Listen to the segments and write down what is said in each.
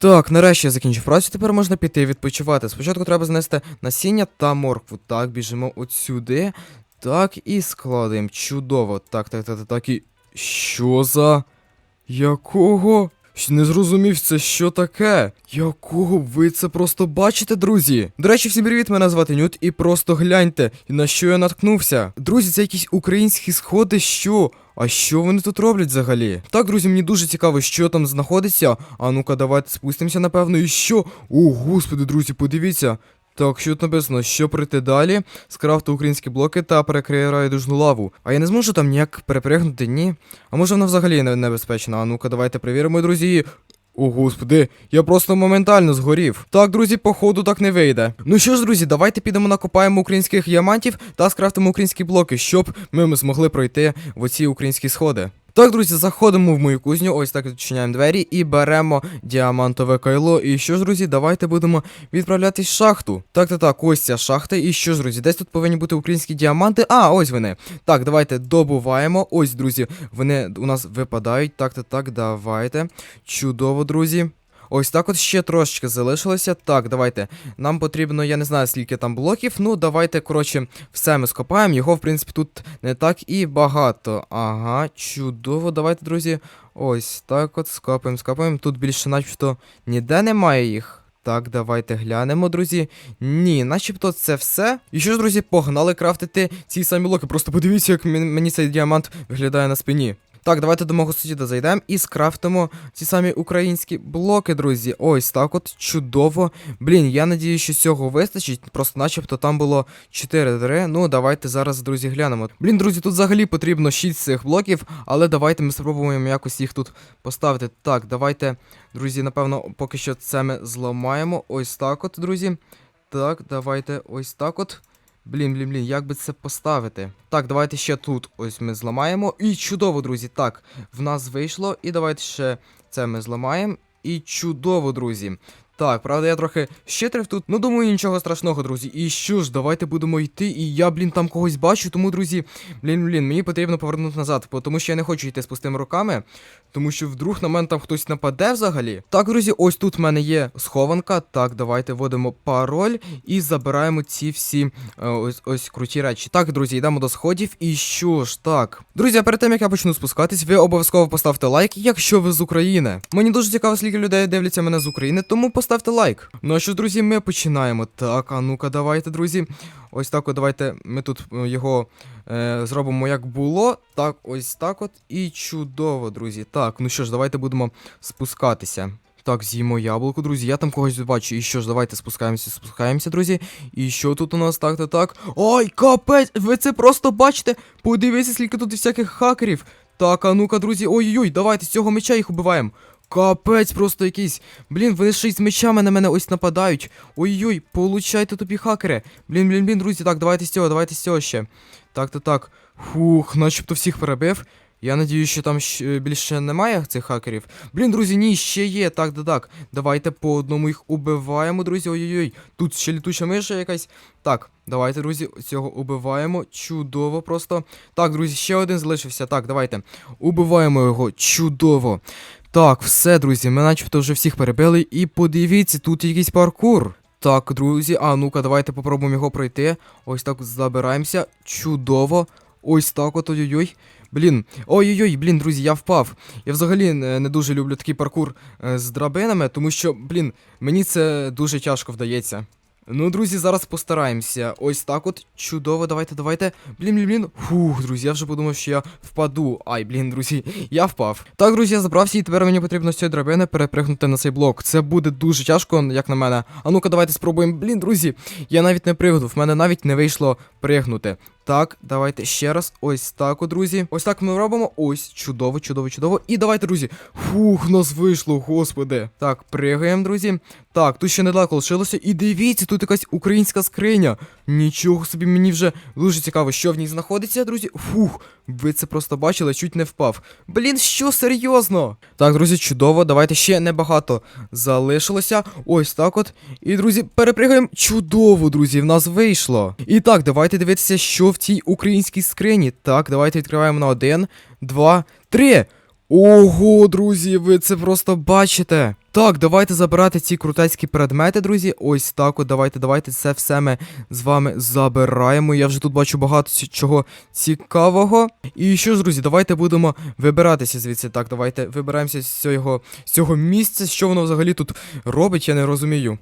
Так, нарешті я закінчив працю, тепер можна піти відпочивати. Спочатку треба знести насіння та моркву. Так, біжимо от сюди. Так, і складаємо. Чудово. Так, так, так, так, так і. Що за. Якого? Не зрозумів, це що таке? Якого ви це просто бачите, друзі? До речі, всім привіт, мене звати Нют, і просто гляньте, на що я наткнувся. Друзі, це якісь українські сходи, що? А що вони тут роблять взагалі? Так, друзі, мені дуже цікаво, що там знаходиться. А ну-ка, давайте спустимося, напевно, і що? О, господи, друзі, подивіться. Так, що тут написано, що прийти далі, скрафти українські блоки та перекриє райдужну лаву. А я не зможу там ніяк перепригнути, ні? А може вона взагалі небезпечна? А ну-ка, давайте перевіримо, друзі. О, господи, я просто моментально згорів. Так, друзі, походу так не вийде. Ну що ж, друзі, давайте підемо накопаємо українських діамантів та скрафтимо українські блоки, щоб ми змогли пройти в оці українські сходи. Так, друзі, заходимо в мою кузню, ось так відчиняємо двері і беремо діамантове кайло. І що ж, друзі, давайте будемо відправлятись в шахту. Так, так, так, ось ця шахта. І що ж, друзі, десь тут повинні бути українські діаманти. А, ось вони. Так, давайте добуваємо. Ось, друзі, вони у нас випадають. Так, так, так, давайте. Чудово, друзі. Ось так от ще трошечки залишилося. Так, давайте. Нам потрібно, я не знаю, скільки там блоків. Ну, давайте, коротше, все ми скопаємо. Його, в принципі, тут не так і багато. Ага, чудово. Давайте, друзі. Ось так от скопаємо, скопаємо. Тут більше, начебто, ніде немає їх. Так, давайте глянемо, друзі. Ні, начебто це все. І що ж, друзі, погнали крафтити ці самі блоки. Просто подивіться, як мені цей діамант виглядає на спині. Так, давайте до мого сусіда зайдемо і скрафтимо ці самі українські блоки, друзі. Ось так от чудово. Блін, я надію, що цього вистачить. Просто начебто там було 4 дри. Ну, давайте зараз, друзі, глянемо. Блін, друзі, тут взагалі потрібно 6 цих блоків, але давайте ми спробуємо якось їх тут поставити. Так, давайте, друзі, напевно, поки що це ми зламаємо. Ось так от, друзі. Так, давайте ось так от. Блін, блін, блін, як би це поставити? Так, давайте ще тут ось ми зламаємо. І чудово, друзі. Так, в нас вийшло. І давайте ще це ми зламаємо. І чудово, друзі. Так, правда, я трохи щитрив тут. Ну, думаю, нічого страшного, друзі. І що ж, давайте будемо йти. І я, блін, там когось бачу. Тому, друзі, блін, блін, мені потрібно повернути назад, тому що я не хочу йти з пустими руками. Тому що вдруг на мене там хтось нападе взагалі. Так, друзі, ось тут в мене є схованка. Так, давайте вводимо пароль і забираємо ці всі е, ось ось круті речі. Так, друзі, йдемо до сходів. І що ж, так. Друзі, а перед тим як я почну спускатись, ви обов'язково поставте лайк, якщо ви з України. Мені дуже цікаво, скільки людей дивляться мене з України, тому поставте лайк. Ну а що, друзі, ми починаємо. Так, а ну-ка, давайте, друзі. Ось так, от давайте ми тут е, його е, зробимо як було. Так, ось так от. І чудово, друзі. Так, ну що ж, давайте будемо спускатися. Так, з'їмо яблуко, друзі. Я там когось бачу. І що ж, давайте спускаємося, спускаємося, друзі. І що тут у нас так та так? Ой, капець! Ви це просто бачите? Подивіться, скільки тут всяких хакерів. Так, а ну-ка, друзі, ой-ой-ой, давайте з цього меча їх убиваємо. Капець просто якийсь. Блін, вони ще й з мечами на мене ось нападають. Ой-ой, получайте тобі хакери. Блін, блін, блін, друзі, так, давайте з цього, давайте з цього ще. Так, так, так. Фух, начебто всіх перебив. Я надію, що там щ- більше немає цих хакерів. Блін, друзі, ні, ще є. Так, так, так. Давайте по одному їх убиваємо, друзі. Ой-ой-ой. Тут ще літуча миша якась. Так, давайте, друзі, цього убиваємо. Чудово просто. Так, друзі, ще один залишився. Так, давайте. Убиваємо його. Чудово. Так, все, друзі, ми начебто вже всіх перебили. І подивіться, тут якийсь паркур. Так, друзі, а ну-ка, давайте попробуємо його пройти. Ось так забираємося. Чудово. Ось так от ой-ой-ой. Блін, ой-ой-ой, блін, друзі, я впав. Я взагалі не, дуже люблю такий паркур е, з драбинами, тому що, блін, мені це дуже тяжко вдається. Ну, друзі, зараз постараємося. Ось так от. Чудово, давайте, давайте. Блін, блін, блін. Фух, друзі, я вже подумав, що я впаду. Ай, блін, друзі, я впав. Так, друзі, я забрався, і тепер мені потрібно з цієї драбини перепригнути на цей блок. Це буде дуже тяжко, як на мене. А ну-ка, давайте спробуємо. Блін, друзі, я навіть не пригнув, в мене навіть не вийшло пригнути. Так, давайте ще раз. Ось так, от, друзі. Ось так ми робимо. Ось, чудово, чудово, чудово. І давайте, друзі. Фух, нас вийшло, господи. Так, пригаємо, друзі. Так, тут ще недалеко лишилося. І дивіться, тут якась українська скриня. Нічого собі, мені вже дуже цікаво, що в ній знаходиться, друзі. Фух, ви це просто бачили, чуть не впав. Блін, що серйозно? Так, друзі, чудово, давайте ще небагато залишилося. Ось так от. І, друзі, перепригаємо. Чудово, друзі, в нас вийшло. І так, давайте дивитися, що в цій українській скрині. Так, давайте відкриваємо на один, два, три. Ого, друзі, ви це просто бачите. Так, давайте забирати ці крутецькі предмети, друзі. Ось так, от давайте, давайте це все ми з вами забираємо. Я вже тут бачу багато чого цікавого. І що ж, друзі, давайте будемо вибиратися звідси. Так, давайте вибираємося з цього, з цього місця. Що воно взагалі тут робить, я не розумію.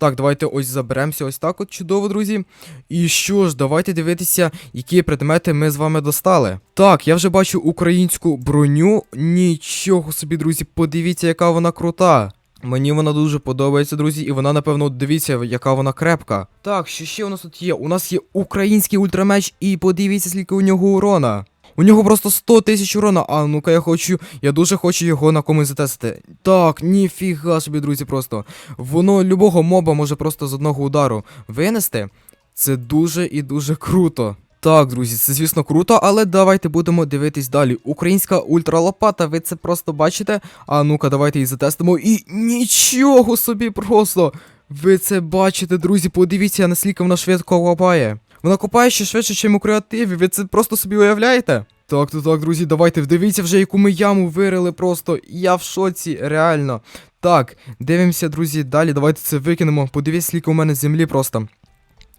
Так, давайте ось заберемося ось так от чудово, друзі. І що ж, давайте дивитися, які предмети ми з вами достали. Так, я вже бачу українську броню. Нічого собі, друзі, подивіться, яка вона крута. Мені вона дуже подобається, друзі, і вона, напевно, дивіться, яка вона крепка. Так, що ще у нас тут є? У нас є український ультрамеч, і подивіться, скільки у нього урона. У нього просто 100 тисяч урона. А ну-ка, я хочу, я дуже хочу його на комусь затестити. Так, ніфіга собі, друзі, просто. Воно любого моба може просто з одного удару винести. Це дуже і дуже круто. Так, друзі, це звісно круто, але давайте будемо дивитись далі. Українська ультралопата, ви це просто бачите? А ну-ка, давайте її затестимо. І нічого собі просто! Ви це бачите, друзі, подивіться, наскільки вона швидко копає. Вона копає ще швидше, ніж у креативі. Ви це просто собі уявляєте? Так, то так, друзі, давайте вдивіться вже, яку ми яму вирили просто. Я в шоці, реально. Так, дивимося, друзі, далі. Давайте це викинемо. Подивіться, скільки у мене землі просто.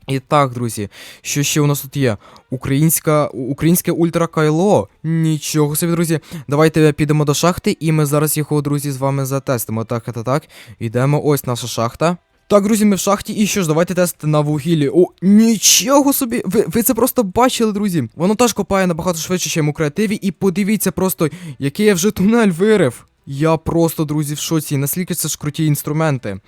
І так, друзі, що ще у нас тут є? Українська, українське ультракайло. Нічого собі, друзі. Давайте підемо до шахти, і ми зараз його, друзі, з вами затестимо. Так, так, так. Йдемо, ось наша шахта. Так, друзі, ми в шахті, і що ж, давайте тестити на вугіллі. О, нічого собі! Ви, ви це просто бачили, друзі. Воно теж копає набагато швидше, ніж у креативі, і подивіться просто, який я вже тунель вирив. Я просто, друзі, в шоці, наскільки це ж круті інструменти.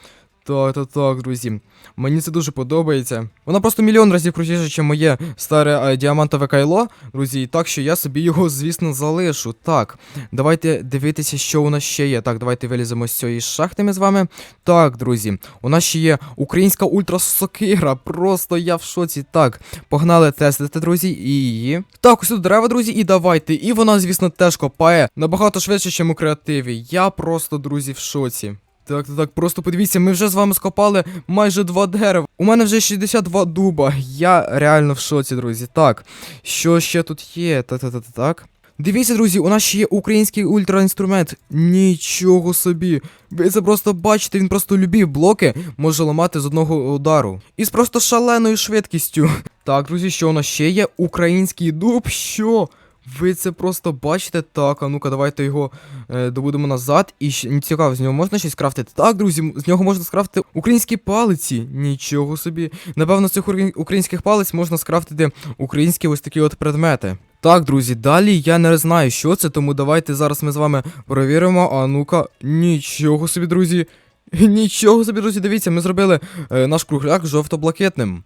Так, так, так, друзі. Мені це дуже подобається. Вона просто мільйон разів крутіше, ніж моє старе е, діамантове кайло, друзі. І так що я собі його, звісно, залишу. Так, давайте дивитися, що у нас ще є. Так, давайте виліземо з цієї шахти ми з вами. Так, друзі, у нас ще є українська ультрасокира. Просто я в шоці. Так, погнали тестити, друзі, і. Так, ось тут дерева, друзі, і давайте. І вона, звісно, теж копає набагато швидше, ніж у креативі. Я просто, друзі, в шоці. Так, так, так, просто подивіться, ми вже з вами скопали майже два дерева. У мене вже 62 дуба. Я реально в шоці, друзі. Так, що ще тут є? Так, так. Дивіться, друзі, у нас ще є український ультраінструмент. Нічого собі. Ви це просто бачите, він просто любі блоки може ламати з одного удару. І з просто шаленою швидкістю. Так, друзі, що у нас ще є? Український дуб. Що? Ви це просто бачите? Так, а ну-ка, давайте його е, добудемо назад. І ще, цікаво, з нього можна щось крафтити? Так, друзі, з нього можна скрафтити українські палиці. Нічого собі. Напевно, з цих українських палиць можна скрафтити українські ось такі от предмети. Так, друзі, далі я не знаю, що це, тому давайте зараз ми з вами перевіримо. А ну-ка, нічого собі, друзі. Нічого собі, друзі, дивіться, ми зробили е, наш кругляк жовто-блакитним.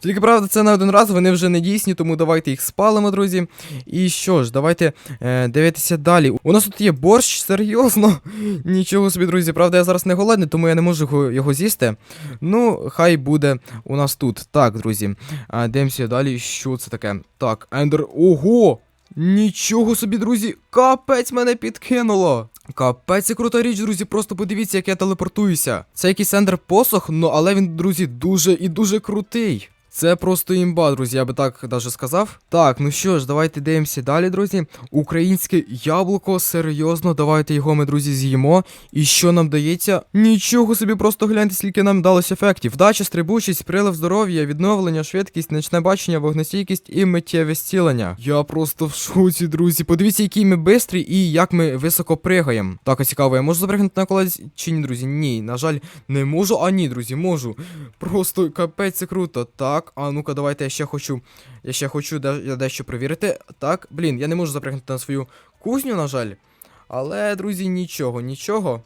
Тільки правда, це не один раз, вони вже не дійсні, тому давайте їх спалимо, друзі. І що ж, давайте е, дивитися далі. У нас тут є борщ, серйозно. Нічого собі, друзі. Правда, я зараз не голодний, тому я не можу його, з'їсти. Ну, хай буде у нас тут. Так, друзі. А, дивимося далі. Що це таке? Так, Ендер. Ого! Нічого собі, друзі! Капець мене підкинуло! Капець, це крута річ, друзі. Просто подивіться, як я телепортуюся. Це якийсь ендер посох, ну але він, друзі, дуже і дуже крутий. Це просто імба, друзі, я би так даже сказав. Так, ну що ж, давайте дивимося далі, друзі. Українське яблуко, серйозно, давайте його ми, друзі, з'їмо. І що нам дається? Нічого собі, просто гляньте, скільки нам далось ефектів. Вдача, стрибучість, прилив здоров'я, відновлення, швидкість, ночне бачення, вогнестійкість і миттєве зцілення. Я просто в шоці, друзі. Подивіться, який ми бистрі і як ми високо пригаємо. Так, а цікаво, я можу запригнути на колись чи ні, друзі? Ні, на жаль, не можу, а ні, друзі, можу. Просто капець це круто. Так, а ну-ка, давайте я ще хочу. Я ще хочу де, дещо перевірити. Так, блін, я не можу запрягнути на свою кузню, на жаль. Але, друзі, нічого, нічого.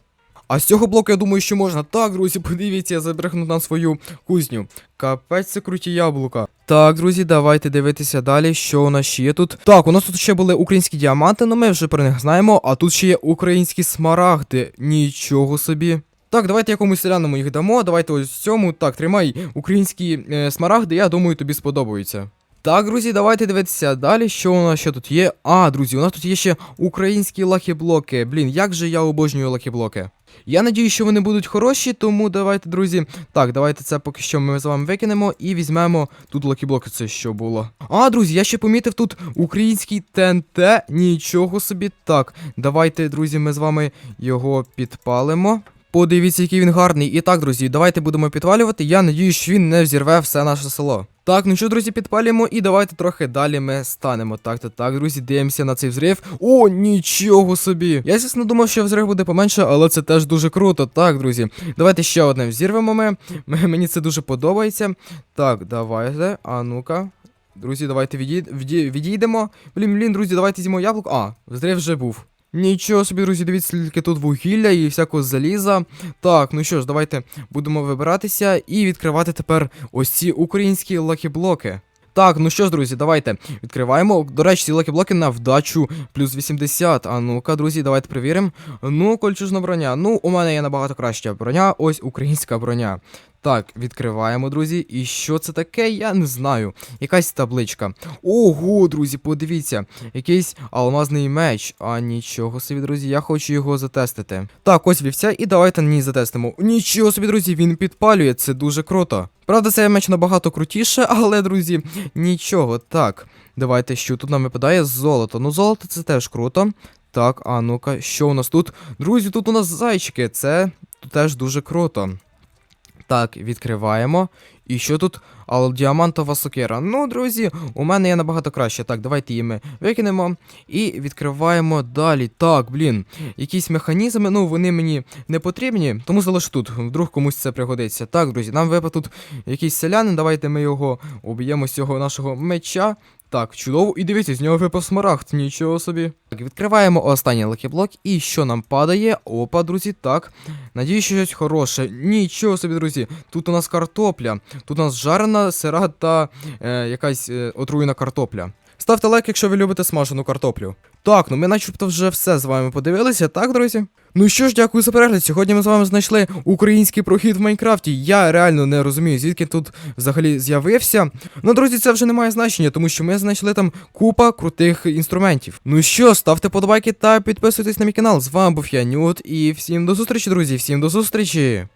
А з цього блоку, я думаю, що можна. Так, друзі, подивіться, я запрягну на свою кузню. Капець це круті яблука. Так, друзі, давайте дивитися далі, що у нас ще є тут. Так, у нас тут ще були українські діаманти, але ми вже про них знаємо. А тут ще є українські смарагди. Нічого собі. Так, давайте якомусь селяному їх дамо. Давайте ось цьому. Так, тримай українські е, смарагди, я думаю, тобі сподобаються. Так, друзі, давайте дивитися далі, що у нас ще тут є. А, друзі, у нас тут є ще українські лахіблоки. Блін, як же я обожнюю лахіблоки. Я надію, що вони будуть хороші, тому давайте, друзі. Так, давайте це поки що ми з вами викинемо і візьмемо тут лакіблоки. Це що було. А, друзі, я ще помітив тут український ТНТ. Нічого собі. Так, давайте, друзі, ми з вами його підпалимо. Подивіться, який він гарний. І так, друзі, давайте будемо підпалювати. Я надіюсь, що він не взірве все наше село. Так, ну що, друзі, підпалюємо, і давайте трохи далі ми станемо. Так, так, так, друзі, дивимося на цей взрив. О, нічого собі! Я звісно думав, що взрив буде поменше, але це теж дуже круто. Так, друзі. Давайте ще одне взірвемо ми. Мені це дуже подобається. Так, давайте. А ну-ка. Друзі, давайте відій... відій- відійдемо. Блін, блін, друзі, давайте з'їмо яблуко. А, взрив вже був. Нічого собі, друзі, дивіться, скільки тут вугілля і всякого заліза. Так, ну що ж, давайте будемо вибиратися і відкривати тепер ось ці українські лакіблоки. Так, ну що ж, друзі, давайте відкриваємо. До речі, ці лакіблоки на вдачу плюс 80. А ну-ка, друзі, давайте перевіримо. Ну, кольчужна броня. Ну, у мене є набагато краща броня, ось українська броня. Так, відкриваємо, друзі. І що це таке? Я не знаю. Якась табличка. Ого, друзі, подивіться, якийсь алмазний меч. А нічого собі, друзі, я хочу його затестити. Так, ось вівця, і давайте на ній затестимо. Нічого собі, друзі, він підпалює, це дуже круто. Правда, цей меч набагато крутіше, але, друзі, нічого. Так, давайте, що тут нам випадає золото. Ну, золото це теж круто. Так, а ну-ка, що у нас тут? Друзі, тут у нас зайчики, це теж дуже круто. Так, відкриваємо. І що тут? А діамантова сокира. Ну, друзі, у мене є набагато краще. Так, давайте її ми викинемо і відкриваємо далі. Так, блін, якісь механізми, ну вони мені не потрібні, тому залишу тут. Вдруг комусь це пригодиться. Так, друзі, нам випав тут якийсь селянин. Давайте ми його уб'ємо з цього нашого меча. Так, чудово, і дивіться, з нього випав смарагд, нічого собі. Так, відкриваємо останній лакіблок, і що нам падає? Опа, друзі, так. Надіюсь, що щось хороше. Нічого собі, друзі. Тут у нас картопля, тут у нас жарена, сира та е, якась е, отруєна картопля. Ставте лайк, якщо ви любите смажену картоплю. Так, ну ми начебто вже все з вами подивилися, так, друзі? Ну що ж, дякую за перегляд. Сьогодні ми з вами знайшли український прохід в Майнкрафті. Я реально не розумію, звідки тут взагалі з'явився. Ну, друзі, це вже не має значення, тому що ми знайшли там купа крутих інструментів. Ну що, ставте подобайки та підписуйтесь на мій канал. З вами був я Нют, і всім до зустрічі, друзі, всім до зустрічі!